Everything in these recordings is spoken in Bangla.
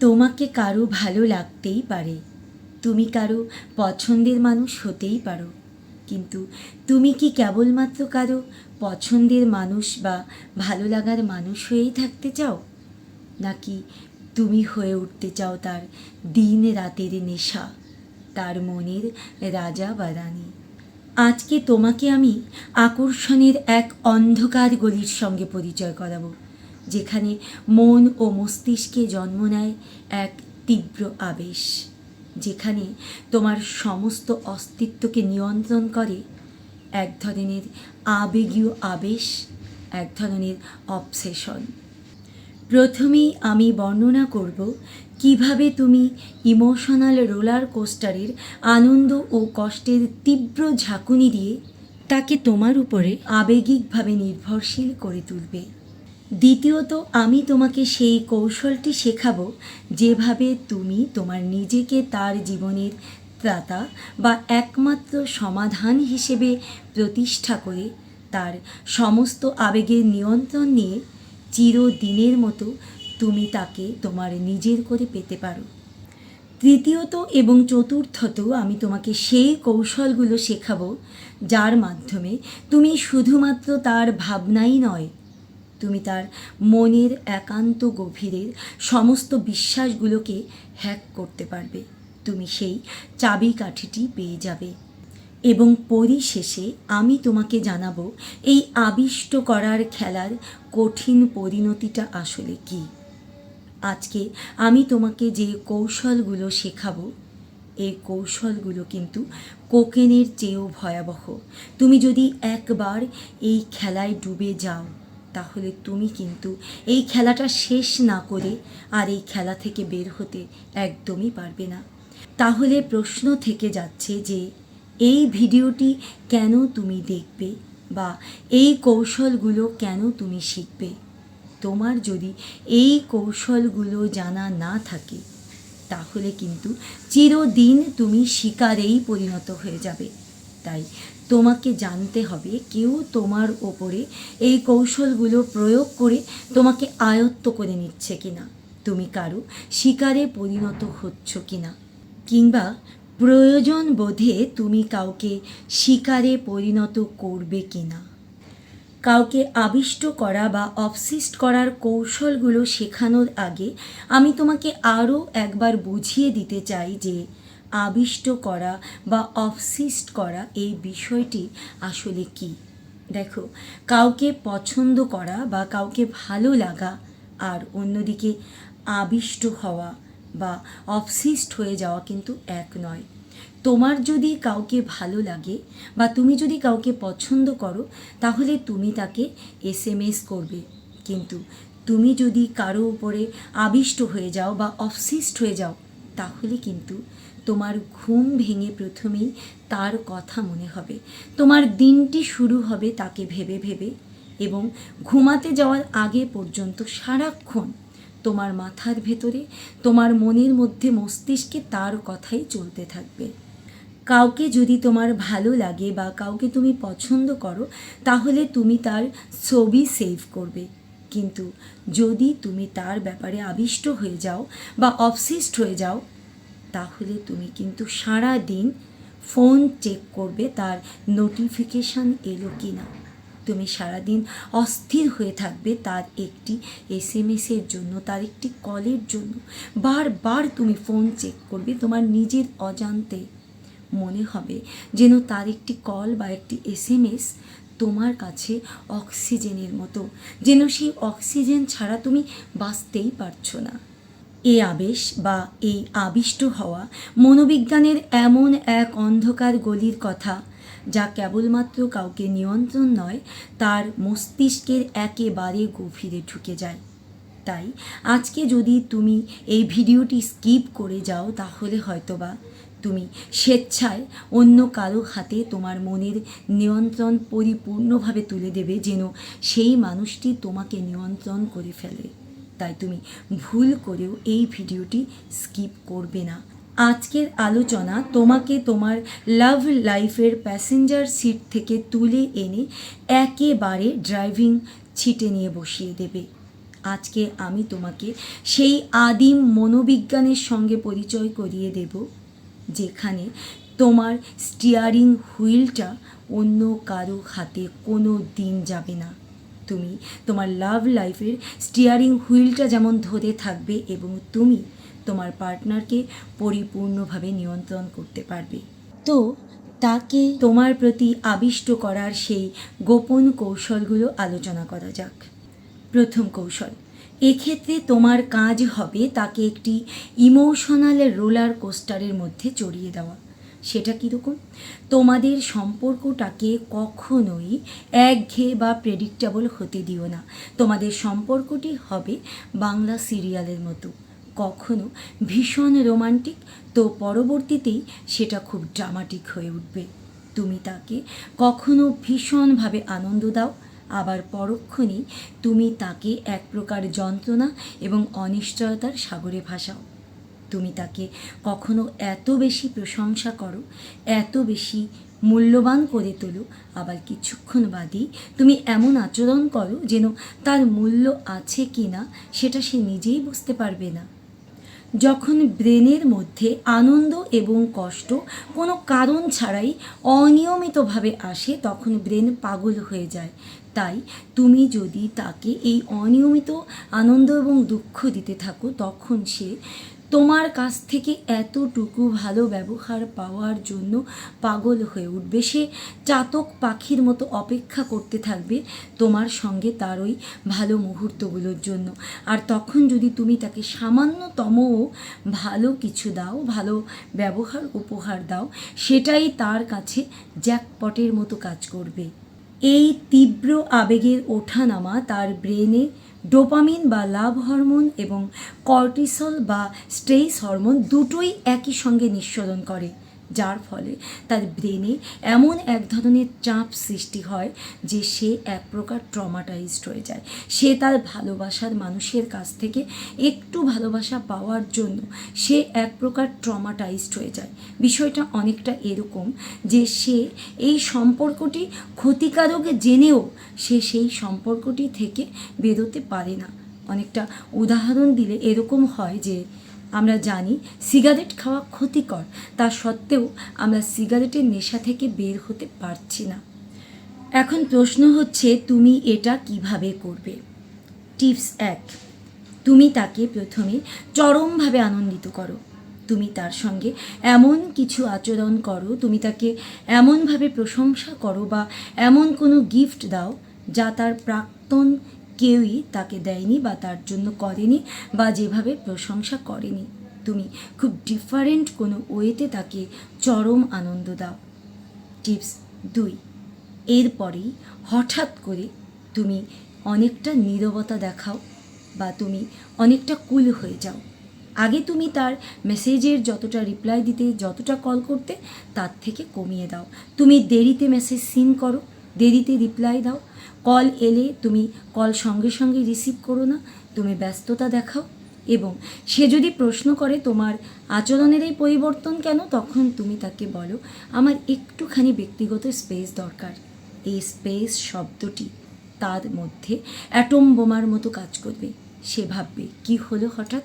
তোমাকে কারও ভালো লাগতেই পারে। তুমি কারও পছন্দের মানুষ হতেই পারো। কিন্তু তুমি কি কেবলমাত্র কারও পছন্দের মানুষ বা ভালো লাগার মানুষ হয়েই থাকতে চাও? নাকি তুমি হয়ে উঠতে চাও তার দিন রাতের নেশা, তার মনের রাজা বা রানী? আজকে তোমাকে আমি আকর্ষণের এক অন্ধকার গলির সঙ্গে পরিচয় করাবো। যেখানে মন ও মস্তিষ্কে জন্ম নেয় এক তীব্র আবেশ, যেখানে তোমার সমস্ত অস্তিত্বকে নিয়ন্ত্রণ করে এক ধরনের আবেগীয় আবেশ, এক ধরনের অবসেশন। প্রথমেই আমি বর্ণনা করব কীভাবে তুমি ইমোশনাল রোলার কোস্টারের আনন্দ ও কষ্টের তীব্র ঝাঁকুনি দিয়ে তাকে তোমার উপরে আবেগিকভাবে নির্ভরশীল করে তুলবে। দ্বিতীয়ত, আমি তোমাকে সেই কৌশলটি শেখাবো যেভাবে তুমি তোমার নিজেকে তার জীবনের ত্রাতা বা একমাত্র সমাধান হিসেবে প্রতিষ্ঠা করে তার সমস্ত আবেগের নিয়ন্ত্রণ নিয়ে চিরদিনের মতো তুমি তাকে তোমার নিজের করে পেতে পারো। তৃতীয়ত এবং চতুর্থত, আমি তোমাকে সেই কৌশলগুলো শেখাবো যার মাধ্যমে তুমি শুধুমাত্র তার ভাবনাই নয় তুমি তার মনের একান্ত গভীরের সমস্ত বিশ্বাসগুলোকে হ্যাক করতে পারবে। তুমি সেই চাবিকাঠিটি পেয়ে যাবে। এবং পরিশেষে আমি তোমাকে জানাব, এই আবিষ্ট করার খেলার কঠিন পরিণতিটা আসলে কী? আজকে আমি তোমাকে যে কৌশলগুলো শেখাবো, এই কৌশলগুলো কিন্তু কোকেনের চেয়েও ভয়াবহ। তুমি যদি একবার এই খেলায় ডুবে যাও তাহলে তুমি কিন্তু এই খেলাটা শেষ না করে আর এই খেলা থেকে বের হতে একদমই পারবে না। তাহলে প্রশ্ন থেকে যাচ্ছে যে, এই ভিডিওটি কেন তুমি দেখবে বা এই কৌশলগুলো কেন তুমি শিখবে? তোমার যদি এই কৌশলগুলো জানা না থাকে, তাহলে কিন্তু চিরদিন তুমি শিকারেই পরিণত হয়ে যাবে। তাই তোমাকে জানতে হবে কেউ তোমার ওপরে এই কৌশলগুলো প্রয়োগ করে তোমাকে আয়ত্ত করে নিচ্ছে কিনা। তুমি কারও শিকারে পরিণত হচ্ছ কিনা। কিংবা প্রয়োজন বোধে তুমি কাউকে শিকারে পরিণত করবে কিনা। কাউকে আবিষ্ট করা বা অবসিস্ট করার কৌশলগুলো শেখানোর আগে আমি তোমাকে আরও একবার বুঝিয়ে দিতে চাই যে আবিষ্ট করা বা অফসিস্ট করা এই বিষয়টি আসলে কি? দেখো, কাউকে পছন্দ করা বা কাউকে ভালো লাগা আর অন্যদিকে আবিষ্ট হওয়া বা অফসিস্ট হয়ে যাওয়া কিন্তু এক নয়। তোমার যদি কাউকে ভালো লাগে বা তুমি যদি কাউকে পছন্দ করো, তাহলে তুমি তাকে এস এম এস করবে। কিন্তু তুমি যদি কারও উপরে আবিষ্ট হয়ে যাও বা অফসিস্ট হয়ে যাও, তাহলে কিন্তু তোমার ঘুম ভেঙে প্রথমেই তার কথা মনে হবে। তোমার দিনটি শুরু হবে তাকে ভেবে ভেবে এবং ঘুমাতে যাওয়ার আগে পর্যন্ত সারাক্ষণ তোমার মাথার ভেতরে, তোমার মনের মধ্যে মস্তিষ্কে তার কথাই চলতে থাকবে। কাউকে যদি তোমার ভালো লাগে বা কাউকে তুমি পছন্দ করো, তাহলে তুমি তার ছবি সেভ করবে। কিন্তু যদি তুমি তার ব্যাপারে আবিষ্ট হয়ে যাও বা অবসিস্ট হয়ে যাও তাহলে তুমি কিন্তু সারা দিন ফোন চেক করবে তার নোটিফিকেশান এলো কি না তুমি সারাদিন অস্থির হয়ে থাকবে তার একটি এস এম এসের জন্য, তার একটি কলের জন্য। বারবার তুমি ফোন চেক করবে তোমার নিজের অজান্তে। মনে হবে যেন তার একটি কল বা একটি এস এম এস তোমার কাছে অক্সিজেনের মতো। যেন সেই অক্সিজেন ছাড়া তুমি বাঁচতেই পারছ না। এ আবেশ বা এই আবিষ্ট হওয়া মনোবিজ্ঞানের এমন এক অন্ধকার গলির কথা, যা কেবলমাত্র কাউকে নিয়ন্ত্রণ নয়, তার মস্তিষ্কের একেবারে গভীরে ঢুকে যায়। তাই আজকে যদি তুমি এই ভিডিওটি স্কিপ করে যাও, তাহলে হয়তোবা তুমি স্বেচ্ছায় অন্য কারও হাতে তোমার মনের নিয়ন্ত্রণ পরিপূর্ণভাবে তুলে দেবে, যেন সেই মানুষটি তোমাকে নিয়ন্ত্রণ করে ফেলে। তাই তুমি ভুল করেও এই ভিডিওটি স্কিপ করবে না। আজকের আলোচনা তোমাকে তোমার লাভ লাইফের প্যাসেঞ্জার সিট থেকে তুলে এনে একেবারে ড্রাইভিং ছিটে নিয়ে বসিয়ে দেবে। আজকে আমি তোমাকে সেই আদিম মনোবিজ্ঞানের সঙ্গে পরিচয় করিয়ে দেব, যেখানে তোমার স্টিয়ারিং হুইলটা অন্য কারও হাতে কোনো দিন যাবে না। তুমি, তোমার লাভ লাইফের স্টিয়ারিং হুইলটা যেমন ধরে থাকবে এবং তুমি তোমার পার্টনারকে পরিপূর্ণভাবে নিয়ন্ত্রণ করতে পারবে। তো তাকে তোমার প্রতি আবিষ্ট করার সেই গোপন কৌশলগুলো আলোচনা করা যাক। প্রথম কৌশল, এক্ষেত্রে তোমার কাজ হবে তাকে একটি ইমোশনাল রোলার কোস্টারের মধ্যে চড়িয়ে দেওয়া। সেটা কীরকম? তোমাদের সম্পর্কটাকে কখনোই একঘেয়ে বা প্রেডিক্টেবল হতে দিও না। তোমাদের সম্পর্কটি হবে বাংলা সিরিয়ালের মতো। কখনো ভীষণ রোমান্টিক, তো পরবর্তীতেই সেটা খুব ড্রামাটিক হয়ে উঠবে। তুমি তাকে কখনো ভীষণভাবে আনন্দ দাও, আবার পরক্ষণেই তুমি তাকে এক প্রকার যন্ত্রণা এবং অনিশ্চয়তার সাগরে ভাসাও। তুমি তাকে কখনো এত বেশি প্রশংসা করো, এত বেশি মূল্যবান করে তোলো, আবার কিছুক্ষণ বাদেই তুমি এমন আচরণ করো যেন তার মূল্য আছে কি না সেটা সে নিজেই বুঝতে পারবে না। যখন ব্রেনের মধ্যে আনন্দ এবং কষ্ট কোনো কারণ ছাড়াই অনিয়মিতভাবে আসে, তখন ব্রেন পাগল হয়ে যায়। তাই তুমি যদি তাকে এই অনিয়মিত আনন্দ এবং দুঃখ দিতে থাকো, তখন সে তোমার কাছ থেকে এতটুকু ভালো ব্যবহার পাওয়ার জন্য পাগল হয়ে উঠবে। সে চাতক পাখির মতো অপেক্ষা করতে থাকবে তোমার সঙ্গে তার ওই ভালো মুহূর্তগুলোর জন্য। আর তখন যদি তুমি তাকে সামান্যতম ভালো কিছু দাও, ভালো ব্যবহার উপহার দাও, সেটাই তার কাছে জ্যাকপটের মতো কাজ করবে। এই তীব্র আবেগের ওঠানামা তার ব্রেনে ডোপামিন বা লাভ হরমোন এবং কর্টিসল বা স্ট্রেস হরমোন দুটোই একই সঙ্গে নিঃসরণ করে। যার ফলে তার ব্রেনে এমন এক ধরনের চাপ সৃষ্টি হয় যে সে এক প্রকার ট্রমাটাইজড হয়ে যায়। সে তার ভালোবাসার মানুষের কাছ থেকে একটু ভালোবাসা পাওয়ার জন্য সে এক প্রকার ট্রমাটাইজড হয়ে যায়। বিষয়টা অনেকটা এরকম যে সে এই সম্পর্কটি ক্ষতিকারক জেনেও সে সেই সম্পর্কটি থেকে বেরোতে পারে না। অনেকটা উদাহরণ দিলে এরকম হয় যে আমরা জানি সিগারেট খাওয়া ক্ষতিকর। তা সত্ত্বেও আমরা সিগারেটের নেশা থেকে বের হতে পারছি না। এখন প্রশ্ন হচ্ছে, তুমি এটা কীভাবে করবে? টিপস এক, তুমি তাকে প্রথমে চরমভাবে আনন্দিত করো। তুমি তার সঙ্গে এমন কিছু আচরণ করো, তুমি তাকে এমনভাবে প্রশংসা করো বা এমন কোনো গিফট দাও যা তার প্রাক্তন কেউই তাকে দেয়নি বা তার জন্য করেনি বা যেভাবে প্রশংসা করেনি। তুমি খুব ডিফারেন্ট কোনো ওয়েতে তাকে চরম আনন্দ দাও। টিপস দুই, এরপরেই হঠাৎ করে তুমি অনেকটা নীরবতা দেখাও বা তুমি অনেকটা কুল হয়ে যাও। আগে তুমি তার মেসেজের যতটা রিপ্লাই দিতে, যতটা কল করতে, তার থেকে কমিয়ে দাও। তুমি দেরিতে মেসেজ সিন করো। দেরিতে রিপ্লাই দাও। কল এলে তুমি কল সঙ্গে সঙ্গে রিসিভ করো না, তুমি ব্যস্ততা দেখাও। এবং সে যদি প্রশ্ন করে তোমার আচরণের এই পরিবর্তন কেন, তখন তুমি তাকে বলো, আমার একটুখানি ব্যক্তিগত স্পেস দরকার। এই স্পেস শব্দটি তার মধ্যে অ্যাটম বোমার মতো কাজ করবে। সে ভাববে, কি হলো হঠাৎ?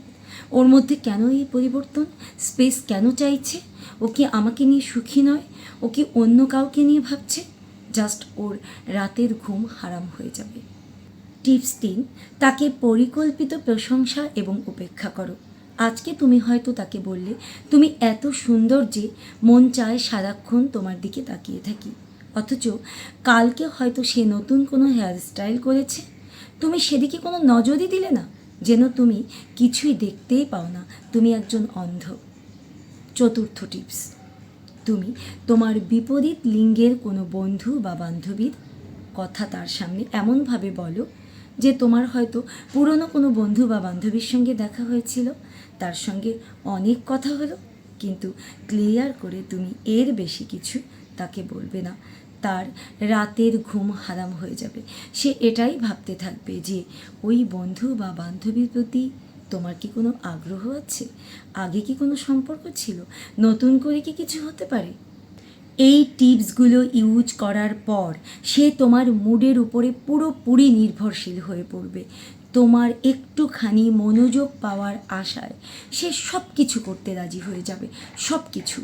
ওর মধ্যে কেন এই পরিবর্তন? স্পেস কেন চাইছে? ও কি আমাকে নিয়ে সুখী নয়? ও কি অন্য কাউকে নিয়ে ভাবছে? জাস্ট ওর রাতের ঘুম হারাম হয়ে যাবে। টিপস তিন, তাকে পরিকল্পিত প্রশংসা এবং উপেক্ষা করো। আজকে তুমি হয়তো তাকে বললে, তুমি এত সুন্দর যে মন চায় সারাক্ষণ তোমার দিকে তাকিয়ে থাকি। অথচ কালকে হয়তো সে নতুন কোনো হেয়ার স্টাইল করেছে। তুমি সেদিকে কোনো নজরই দিলে না, যেন তুমি কিছুই দেখতেই পাও না। তুমি একজন অন্ধ। চতুর্থ টিপস। তুমি তোমার বিপরীত লিঙ্গের কোনো বন্ধু বা বান্ধবীর কথা তার সামনে এমনভাবে বলো যে তোমার হয়তো পুরনো কোনো বন্ধু বা বান্ধবীর সঙ্গে দেখা হয়েছিল, তার সঙ্গে অনেক কথা হলো, কিন্তু ক্লিয়ার করে তুমি এর বেশি কিছু তাকে বলবে না। তার রাতের ঘুম হারাম হয়ে যাবে। সে এটাই ভাবতে থাকবে যে ওই বন্ধু বা বান্ধবীর প্রতি তোমার কি কোনো আগ্রহ আছে? আগে কি কোনো সম্পর্ক ছিল? নতুন করে কি কিছু হতে পারে? এই টিপসগুলো ইউজ করার পর সে তোমার মুডের উপরে পুরোপুরি নির্ভরশীল হয়ে পড়বে। তোমার একটুখানি মনোযোগ পাওয়ার আশায় সে সব কিছু করতে রাজি হয়ে যাবে সব কিছু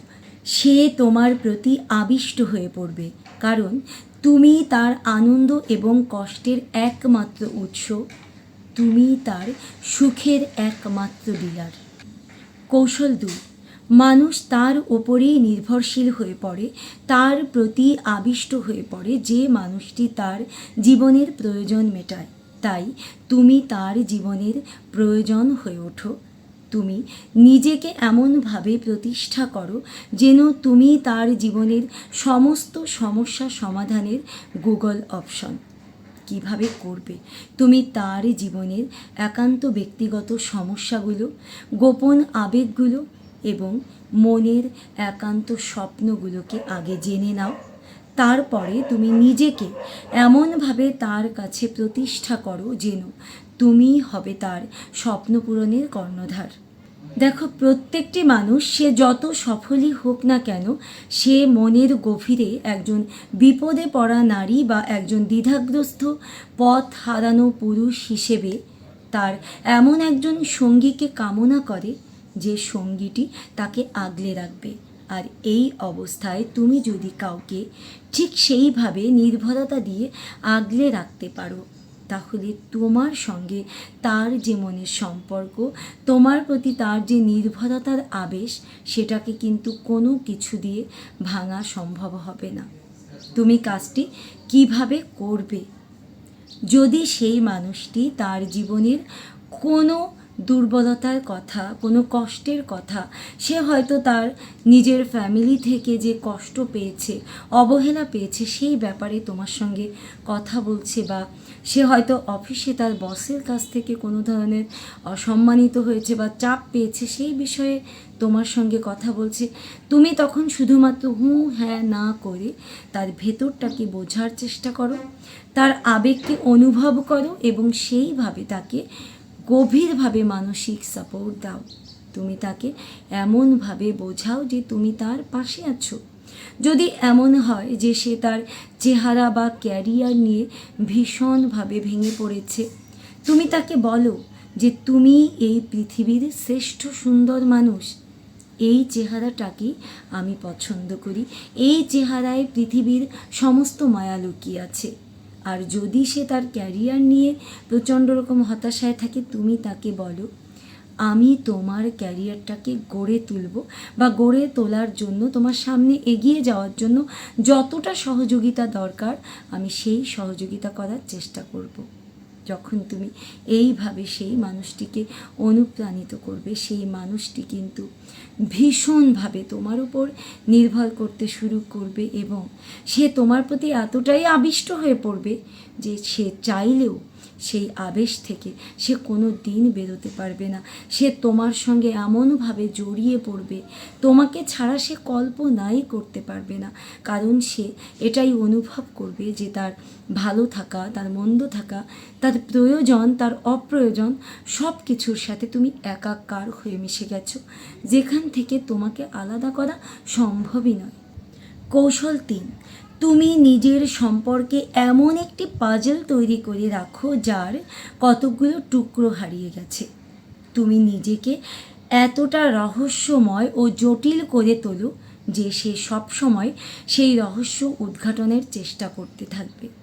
সে তোমার প্রতি আবিষ্ট হয়ে পড়বে, কারণ তুমি তার আনন্দ এবং কষ্টের একমাত্র উৎস তুমি তার সুখের একমাত্র ডিলার। কৌশল দুই, মানুষ তার ওপরেই নির্ভরশীল হয়ে পড়ে, তার প্রতি আবিষ্ট হয়ে পড়ে যে মানুষটি তার জীবনের প্রয়োজন মেটায়। তাই তুমি তার জীবনের প্রয়োজন হয়ে ওঠো। তুমি নিজেকে এমনভাবে প্রতিষ্ঠা করো যেন তুমি তার জীবনের সমস্ত সমস্যা সমাধানের গুগল অপশন। কীভাবে করবে? তুমি তার জীবনের একান্ত ব্যক্তিগত সমস্যাগুলো, গোপন আবেগগুলো এবং মনের একান্ত স্বপ্নগুলোকে আগে জেনে নাও। তারপরে তুমি নিজেকে এমনভাবে তার কাছে প্রতিষ্ঠা করো যেন তুমি হবে তার স্বপ্ন পূরণের কর্ণধার। দেখো, প্রত্যেকটি মানুষ, সে যত সফলই হোক না কেন, সে মনের গভীরে একজন বিপদে পড়া নারী বা একজন দ্বিধাগ্রস্ত পথ হারানো পুরুষ হিসেবে তার এমন একজন সঙ্গীকে কামনা করে যে সঙ্গীটি তাকে আগলে রাখবে। আর এই অবস্থায় তুমি যদি কাউকে ঠিক সেইভাবে নির্ভরতা দিয়ে আগলে রাখতে পারো তাহলে তোমার সঙ্গে তার যে মনের সম্পর্ক, তোমার প্রতি তার যে নির্ভরতার আবেশ, সেটাকে কিন্তু কোনো কিছু দিয়ে ভাঙা সম্ভব হবে না। তুমি কাজটি কীভাবে করবে? যদি সেই মানুষটি তার জীবনের কোনো দুর্বলতার কথা, কোনো কষ্টের কথা, সে হয়তো তার নিজের ফ্যামিলি থেকে যে কষ্ট পেয়েছে, অবহেলা পেয়েছে, সেই ব্যাপারে তোমার সঙ্গে কথা বলছে বা সে হয়তো অফিসে তার বসের কাছ থেকে কোনো ধরনের অসম্মানিত হয়েছে বা চাপ পেয়েছে, সেই বিষয়ে তোমার সঙ্গে কথা বলছে। তুমি তখন শুধুমাত্র হুঁ হ্যাঁ না করে তার ভেতরটাকে বোঝার চেষ্টা করো, তার আবেগকে অনুভব করো এবং সেইভাবে তাকে গভীরভাবে মানসিক সাপোর্ট দাও। তুমি তাকে এমনভাবে বোঝাও যে তুমি তার পাশে আছো। যদি এমন হয় যে সে তার চেহারা বা ক্যারিয়ার নিয়ে ভীষণভাবে ভেঙে পড়েছে, তুমি তাকে বলো যে তুমি এই পৃথিবীর শ্রেষ্ঠ সুন্দর মানুষ। এই চেহারাটাকেই আমি পছন্দ করি। এই চেহারায় পৃথিবীর সমস্ত মায়া লুকিয়ে আছে। আর যদি সে তার ক্যারিয়ার নিয়ে প্রচণ্ড রকম হতাশায় থাকে, তুমি তাকে বলো আমি তোমার ক্যারিয়ারটাকে গড়ে তুলব বা গড়ে তোলার জন্য, তোমার সামনে এগিয়ে যাওয়ার জন্য যতটা সহযোগিতা দরকার, আমি সেই সহযোগিতা করার চেষ্টা করব। যখন তুমি এইভাবে সেই মানুষটিকে অনুপ্রাণিত করবে, সেই মানুষটি কিন্তু ভীষণভাবে তোমার উপর নির্ভর করতে শুরু করবে এবং সে তোমার প্রতি এতটাই আবিষ্ট হয়ে পড়বে যে সে চাইলেও সেই আবেশ থেকে সে কোনো দিন বেরোতে পারবে না। সে তোমার সঙ্গে এমনভাবে জড়িয়ে পড়বে, তোমাকে ছাড়া সে কল্পনাই করতে পারবে না। কারণ সে এটাই অনুভব করবে যে তার ভালো থাকা, তার মন্দ থাকা, তার প্রয়োজন, তার অপ্রয়োজন সব কিছুর সাথে তুমি একাকার হয়ে মিশে গেছো। যেখান থেকে তোমাকে আলাদা করা সম্ভবই নয়। কৌশল তিন তুমি নিজের সম্পর্কে এমন একটি পাজল তৈরি করে রাখো যার কতগুলো টুকরো হারিয়ে গেছে। তুমি নিজেকে এতটা রহস্যময় ও জটিল করে তোলো যে সে সবসময় সেই রহস্য উদ্ঘাটনের চেষ্টা করতে থাকবে।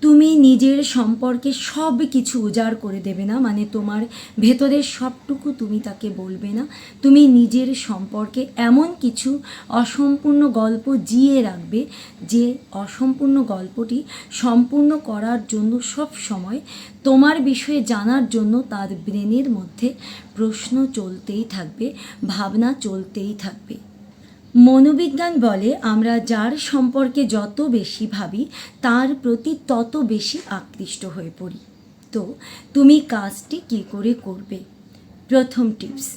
তুমি নিজের সম্পর্কে সব কিছু উজাড় করে দেবে না মানে তোমার ভেতরের সবটুকু তুমি তাকে বলবে না। তুমি নিজের সম্পর্কে এমন কিছু অসম্পূর্ণ গল্প জিয়ে রাখবে, যে অসম্পূর্ণ গল্পটি সম্পূর্ণ করার জন্য সব সময় তোমার বিষয়ে জানার জন্য তার ব্রেনের মধ্যে প্রশ্ন চলতেই থাকবে, ভাবনা চলতেই থাকবে। মনোবিজ্ঞান বলে আমরা যার সম্পর্কে যত বেশি ভাবি, তার প্রতি তত বেশি আকৃষ্ট হয়ে পড়ি। তো, তুমি কাজটি কী করে করবে? প্রথম টিপস,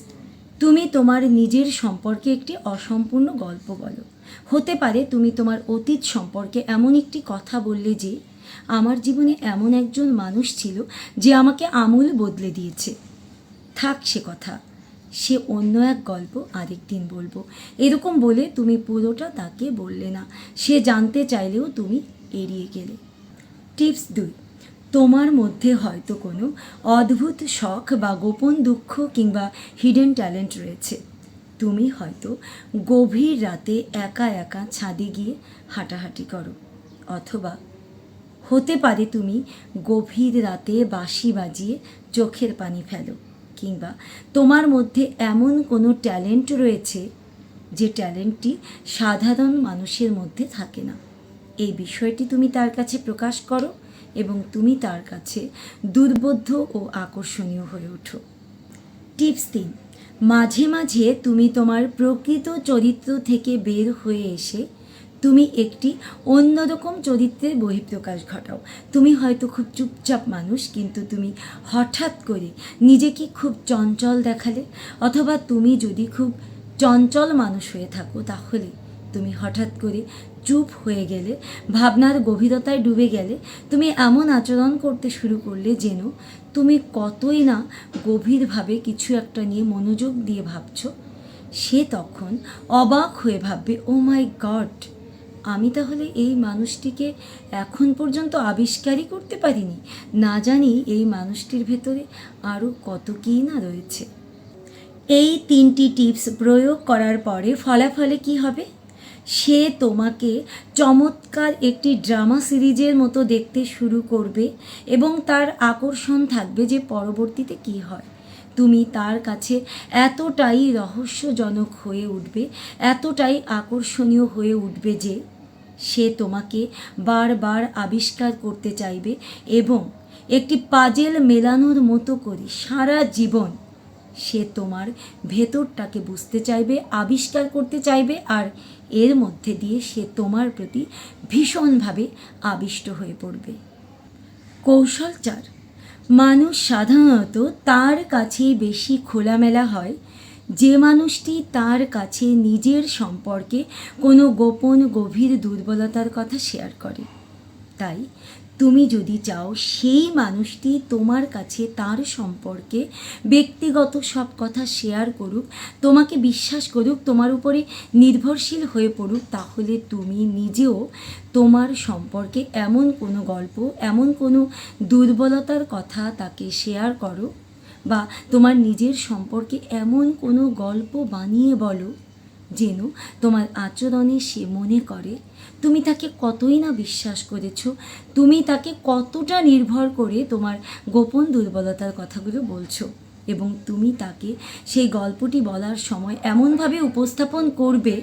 তুমি তোমার নিজের সম্পর্কে একটি অসম্পূর্ণ গল্প বলো। হতে পারে তুমি তোমার অতীত সম্পর্কে এমন একটি কথা বললে যে, আমার জীবনে এমন একজন মানুষ ছিল যে আমাকে আমূল বদলে দিয়েছে। থাক সে কথা। সে অন্য এক গল্প আরেক দিন বলব। এরকম বলে তুমি পুরোটা তাকে বললে না। সে জানতে চাইলেও তুমি এড়িয়ে গেলে। টিপস দুই, তোমার মধ্যে হয়তো কোনো অদ্ভুত শখ বা গোপন দুঃখ কিংবা হিডেন ট্যালেন্ট রয়েছে। তুমি হয়তো গভীর রাতে একা একা ছাদে গিয়ে হাঁটাহাঁটি করো। অথবা হতে পারে তুমি গভীর রাতে বাঁশি বাজিয়ে চোখের পানি ফেলো। কিংবা তোমার মধ্যে এমন কোনো ট্যালেন্ট রয়েছে যে ট্যালেন্টটি সাধারণ মানুষের মধ্যে থাকে না। এই বিষয়টি তুমি তার কাছে প্রকাশ করো এবং তুমি তার কাছে দুর্বোধ্য ও আকর্ষণীয় হয়ে ওঠো। টিপস তিন, মাঝে মাঝে তুমি তোমার প্রকৃত চরিত্র থেকে বের হয়ে এসে তুমি একটি অন্যরকম চরিত্রের বহিঃপ্রকাশ ঘটাও। তুমি হয়তো খুব চুপচাপ মানুষ, কিন্তু তুমি হঠাৎ করে নিজেকে খুব চঞ্চল দেখালে, অথবা তুমি যদি খুব চঞ্চল মানুষ হয়ে থাকো, তাহলে তুমি হঠাৎ করে চুপ হয়ে গেলে, ভাবনার গভীরতায় ডুবে গেলে, তুমি এমন আচরণ করতে শুরু করলে যেন তুমি কতই না গভীরভাবে কিছু একটা নিয়ে মনোযোগ দিয়ে ভাবছ। সে তখন অবাক হয়ে ভাববে ও মাই গড আমি তাহলে এই মানুষটিকে এখন পর্যন্ত আবিষ্কারই করতে পারিনি। না জানি এই মানুষটির ভেতরে আরও কত কী না রয়েছে। এই তিনটি টিপস প্রয়োগ করার পরে ফলাফলে কি হবে? সে তোমাকে চমৎকার একটি ড্রামা সিরিজের মতো দেখতে শুরু করবে এবং তার আকর্ষণ থাকবে যে পরবর্তীতে কি হয়। তুমি তার কাছে এতটাই রহস্যজনক হয়ে উঠবে, এতটাই আকর্ষণীয় হয়ে উঠবে যে সে তোমাকে বারবার আবিষ্কার করতে চাইবে এবং একটি পাজেল মেলানোর মতো করে সারা জীবন সে তোমার ভেতরটাকে বুঝতে চাইবে, আবিষ্কার করতে চাইবে আর এর মধ্যে দিয়ে সে তোমার প্রতি ভীষণভাবে আবিষ্ট হয়ে পড়বে। কৌশল চার মানুষ সাধারণত তার কাছেই বেশি খোলামেলা হয় যে মানুষটি তার কাছে নিজের সম্পর্কে কোনো গোপন গভীর দুর্বলতার কথা শেয়ার করে। তাই তুমি যদি চাও সেই মানুষটি তোমার কাছে তার সম্পর্কে ব্যক্তিগত সব কথা শেয়ার করুক, তোমাকে বিশ্বাস করুক, তোমার উপরে নির্ভরশীল হয়ে পড়ুক, তাহলে তুমি নিজেও তোমার সম্পর্কে এমন কোনো গল্প, এমন কোনো দুর্বলতার কথা তাকে শেয়ার করো বা তোমার নিজের সম্পর্কে এমন কোনো গল্প বানিয়ে বলো যেন তোমার আচরণে সে মনে করে, তুমি তাকে কতই না বিশ্বাস করেছ, তুমি তাকে কতটা নির্ভর করে তোমার গোপন দুর্বলতার কথাগুলো বলছো এবং তুমি তাকে সেই গল্পটি বলার সময় এমনভাবে উপস্থাপন করবে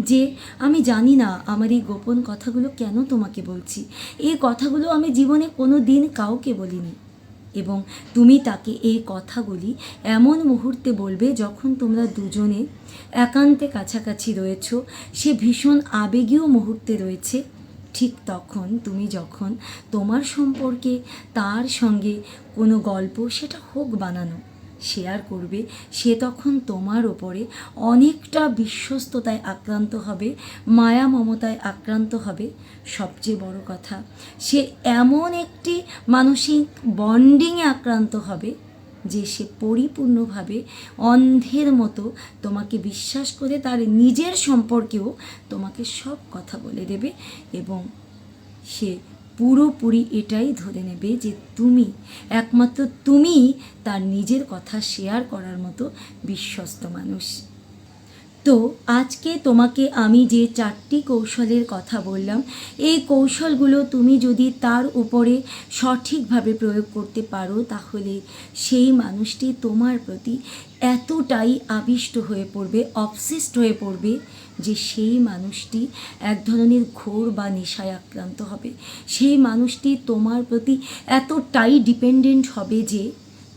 যে আমি জানি না আমার এই গোপন কথাগুলো কেন তোমাকে বলছি। এই কথাগুলো আমি জীবনে কোনো দিন কাউকে বলিনি। এবং তুমি তাকে এই কথাগুলি এমন মুহূর্তে বলবে যখন তোমরা দুজনে একান্তে কাছাকাছি রয়েছ। সে ভীষণ আবেগীয় মুহূর্তে রয়েছে। ঠিক তখন তুমি যখন তোমার সম্পর্কে তার সঙ্গে কোনো গল্প, সেটা হোক বানানো শেয়ার করবে, সে তখন তোমার ওপরে অনেকটা বিশ্বস্ততায় আক্রান্ত হবে, মায়া মমতায় আক্রান্ত হবে। সবচেয়ে বড় কথা, সে এমন একটি মানসিক বন্ডিংয়ে আক্রান্ত হবে যে সে পরিপূর্ণভাবে অন্ধের মতো তোমাকে বিশ্বাস করে তার নিজের সম্পর্কেও তোমাকে সব কথা বলে দেবে এবং সে পুরোপুরি এটাই ধরে নেবে যে তুমি, একমাত্র তুমি তার নিজের কথা শেয়ার করার মতো বিশ্বস্ত মানুষ। তো আজকে তোমাকে আমি যে চারটি কৌশলের কথা বললাম, এই কৌশলগুলো তুমি যদি তার উপরে সঠিকভাবে প্রয়োগ করতে পারো, তাহলে সেই মানুষটি তোমার প্রতি এতটাই আবিষ্ট হয়ে পড়বে অবসেসড হয়ে পড়বে যে সেই মানুষটি এক ধরনের ঘোর বা নেশায় আক্রান্ত হবে। সেই মানুষটি তোমার প্রতি এতটাই ডিপেন্ডেন্ট হবে যে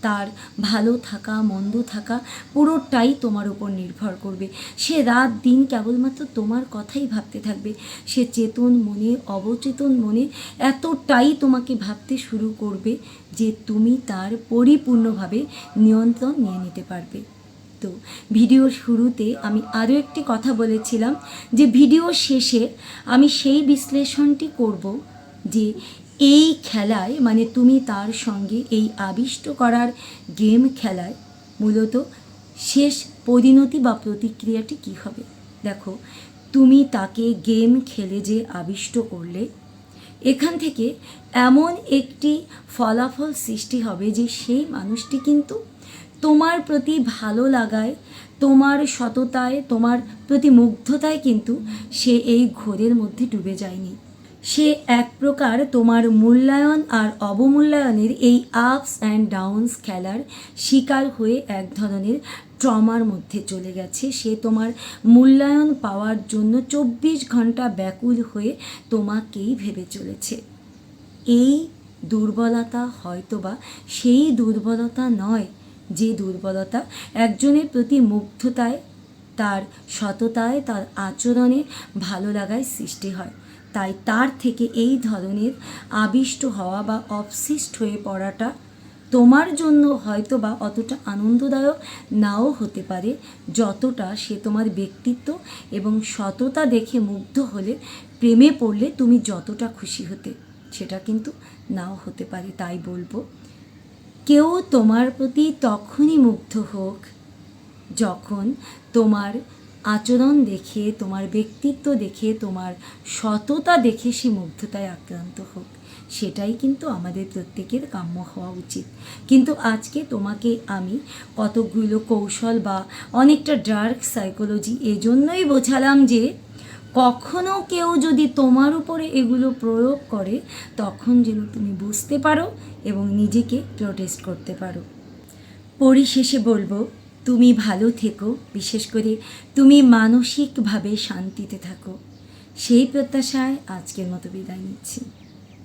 তার ভালো থাকা, মন্দ থাকা পুরোটাই তোমার উপর নির্ভর করবে। সে রাত, দিন কেবলমাত্র তোমার কথাই ভাবতে থাকবে। সে চেতন মনে, অবচেতন মনে এতটাই তোমাকে ভাবতে শুরু করবে যে তুমি তার পরিপূর্ণভাবে নিয়ন্ত্রণ নিয়ে নিতে পারবে। তো ভিডিওর শুরুতে আমি আরও একটি কথা বলেছিলাম যে ভিডিও শেষে আমি সেই বিশ্লেষণটি করব যে এই খেলায় মানে তুমি তার সঙ্গে এই আবিষ্ট করার গেম খেলায় মূলত শেষ পরিণতি বা প্রতিক্রিয়াটি কী হবে? দেখো, তুমি তাকে গেম খেলে যে আবিষ্ট করলে, এখান থেকে এমন একটি ফলাফল সৃষ্টি হবে যে সেই মানুষটি কিন্তু তোমার প্রতি ভালো লাগায়, তোমার সততায়, তোমার প্রতি মুগ্ধতায় কিন্তু সে এই ঘোরের মধ্যে ডুবে যায়নি। সে এক প্রকার তোমার মূল্যায়ন আর অবমূল্যায়নের এই আপস অ্যান্ড ডাউনস খেলার শিকার হয়ে এক ধরনের ট্রমার মধ্যে চলে গেছে। সে তোমার মূল্যায়ন পাওয়ার জন্য চব্বিশ ঘণ্টা ব্যাকুল হয়ে তোমাকেই ভেবে চলেছে। এই দুর্বলতা হয়তোবা সেই দুর্বলতা নয় যে দুর্বলতা একজনের প্রতি মুগ্ধতায়, তার সততায়, তার আচরণে ভালো লাগায় সৃষ্টি হয়। তাই তার থেকে এই ধরনের আবিষ্ট হওয়া বা অবশিষ্ট হয়ে পড়াটা তোমার জন্য হয়তো বা অতটা আনন্দদায়ক নাও হতে পারে যতটা সে তোমার ব্যক্তিত্ব এবং সততা দেখে মুগ্ধ হলে, প্রেমে পড়লে তুমি যতটা খুশি হতে, সেটা কিন্তু নাও হতে পারে, তাই বলব। কেউ তোমার প্রতি তখনই মুগ্ধ হোক যখন তোমার আচরণ দেখে, তোমার ব্যক্তিত্ব দেখে, তোমার সততা দেখে সে মুগ্ধতায় আক্রান্ত হোক। সেটাই কিন্তু আমাদের প্রত্যেকের কাম্য হওয়া উচিত। কিন্তু আজকে তোমাকে আমি কতগুলো কৌশল বা অনেকটা ডার্ক সাইকোলজি এজন্যই বোঝালাম যে, কখনো কেউ যদি তোমার উপরে এগুলো প্রয়োগ করে, তখন যেন তুমি বুঝতে পারো এবং নিজেকে প্রোটেস্ট করতে পারো। পরিশেষে বলব তুমি ভালো থেকো, বিশেষ করে তুমি মানসিকভাবে শান্তিতে থাকো। সেই প্রত্যাশায় আজকের মতো বিদায় নিচ্ছি।